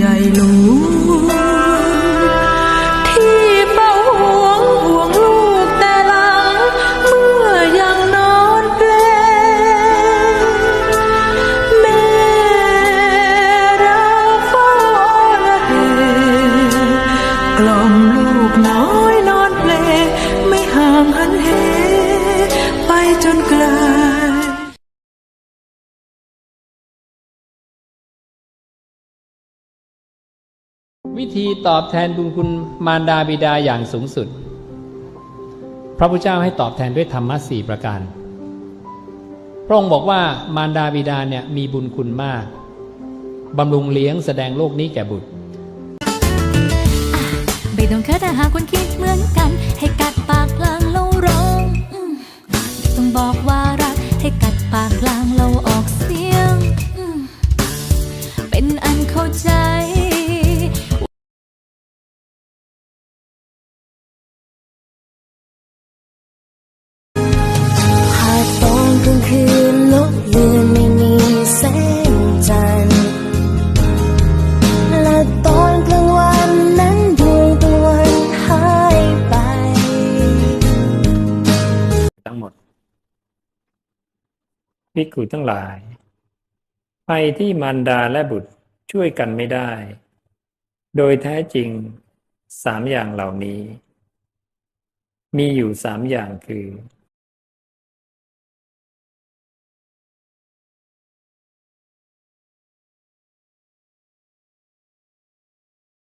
ใหญ่หลวงที่เป้าห่วงห่วงลูกแต่ลัง เมื่อยังนอนเปลแม่เราเฝ้าละเกล่อมลูกน้อยนอนเปลไม่ห่างหันเหไปจนก วิธีตอบแทนบุญคุณมารดาบิดาอย่างสูงสุด พระพุทธเจ้าให้ตอบแทนด้วยธรรมะสี่ประการ พระองค์บอกว่ามารดาบิดาเนี่ยมีบุญคุณมาก บำรุงเลี้ยงแสดงโลกนี้แก่บุตร ไม่ต้องเคิดถ้าหากคุณคิดเหมือนกัน ให้กัดปากกลางแล้วร้อง ต้องบอกว่ารักให้กัดปากกลางเร ทั้งหมดภิกขุทั้งหลาย ไปที่มารดาและบุตรช่วยกันไม่ได้ โดยแท้จริงสามอย่างเหล่านี้ มีอยู่สามอย่างคือ